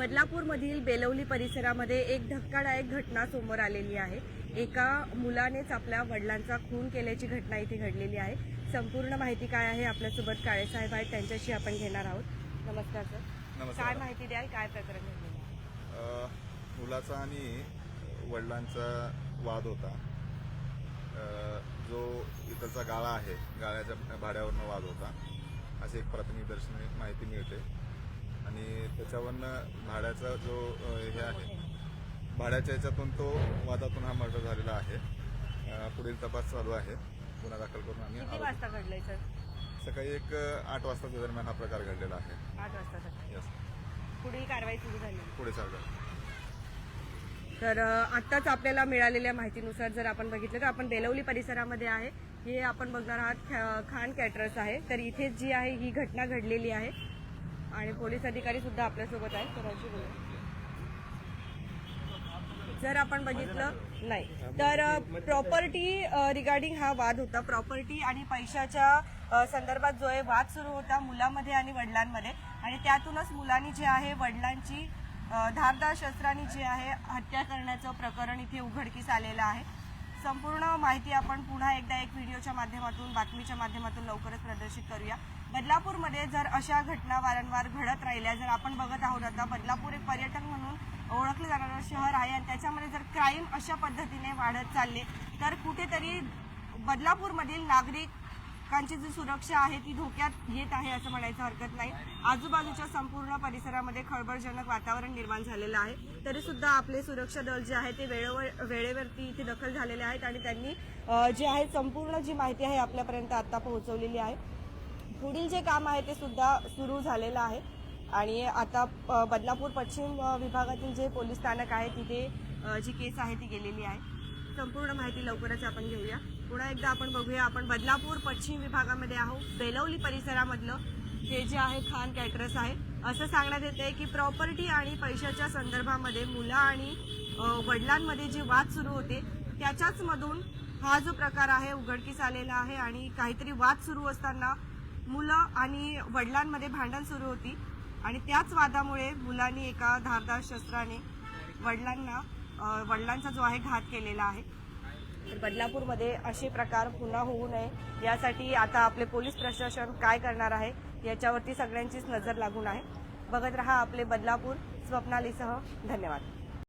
बदलापूरमधील बेलवली परिसरामध्ये एक धक्कादायक घटना समोर आलेली आहे. एका मुलानेच आपल्या वडिलांचा खून केल्याची घटना इथे घडलेली आहे. संपूर्ण माहिती काय आहे आपल्यासोबत काळे साहेब आहेत त्यांच्याशी आपण घेणार आहोत. नमस्कार सर. काय माहिती द्याल? काय प्रकरण घडलेलं मुलाचा आणि वडिलांचा वाद होता. जो इथलचा गाळा आहे गाळ्याच्या भाड्यावरनं वाद होता. अशी एक प्राथमिक दर्शनी माहिती मिळते. आणि त्याच्यावरनं भाड्याचा जो हे आहे भाड्याच्या याच्यातून तो वादातून हा मर्डर झालेला आहे. पुढील तपास चालू आहे. गुन्हा दाखल करून आम्ही वाजता सकाळी एक आठ वाजताच्या दरम्यान हा प्रकार घडलेला आहे. आठ वाजता सकाळी यस पुढील कारवाई सुरू झाली. पुढे चालू तर आत्ताच आपल्याला मिळालेल्या माहितीनुसार जर आपण बघितलं तर आपण बेलवली परिसरामध्ये आहे. हे आपण बघणार आहात खान कॅटरर्स आहे. तर इथे जी आहे ही घटना घडलेली आहे. आणि पोलीस अधिकारी सुद्धा आपल्यासोबत आहेत. सरांशी बोलू जर आपण बघितलं नाही. तर प्रॉपर्टी रिगार्डिंग हा वाद होता. प्रॉपर्टी आणि पैशाच्या संदर्भात जो आहे वाद सुरू होता मुलामध्ये आणि वडिलांमध्ये. आणि त्यातूनच मुलांनी जे आहे वडिलांची धारदार शस्त्रांनी जे आहे हत्या करण्याचं प्रकरण इथे उघडकीस आलेलं आहे. संपूर्ण माहिती आपण पुन्हा एकदा एक व्हिडिओच्या माध्यमातून बातमीच्या माध्यमातून लवकरच प्रदर्शित करूया. बदलापूरमध्ये जर अशा घटना वारंवार घडत राहिल्या जर आपण बघत आहोत आता बदलापूर एक पर्यटन म्हणून ओळखलं जाणारं शहर आहे आणि त्याच्यामध्ये जर क्राईम अशा पद्धतीने वाढत चालले तर कुठेतरी बदलापूरमधील नागरिकांची जी सुरक्षा आहे ती धोक्यात येत आहे असं म्हणायचं हरकत नाही. आजूबाजूच्या संपूर्ण परिसरामध्ये खळबळजनक वातावरण निर्माण झालेलं आहे. तरी सुद्धा आपले सुरक्षा दल जे आहे ते वेळेवर वेळेवरती इथे दखल झालेले आहेत आणि त्यांनी जे आहे संपूर्ण जी माहिती आहे आपल्यापर्यंत आता पोहोचवलेली आहे. पुढील जे काम आहे ते सुद्धा सुरू झालेलं आहे. आणि आता बदलापूर पश्चिम विभागातील जे पोलीस स्थानक आहे तिथे जी केस आहे ती गेलेली आहे. संपूर्ण माहिती लवकरच आपण घेऊया. पुन्हा एकदा आपण बघूया आपण बदलापूर पश्चिम विभागामध्ये आहोत. बेलवली परिसरामधलं हे जे आहे खान कॅटरस आहे. असं सांगण्यात येते की प्रॉपर्टी आणि पैशाच्या संदर्भामध्ये मुलं आणि वडिलांमध्ये जे वाद सुरू होते त्याच्याच मधून हा जो प्रकार आहे उघडकीस आलेला आहे. आणि काहीतरी वाद सुरू असताना मुलं आणि वडिलांमध्ये भांडण सुरू होती आणि त्याच वादामुळे मुलांनी एका धारदार शस्त्राने वडिलांना वडिलांचा जो आहे घात केलेला आहे. बदलापूरमध्ये असे प्रकार पुन्हा होऊ नये यासाठी आता आपले पोलीस प्रशासन काय करणार आहे याच्यावरती सगळ्यांचीच नजर लागून आहे. बघत रहा आपले बदलापूर स्वप्नालीसह. धन्यवाद.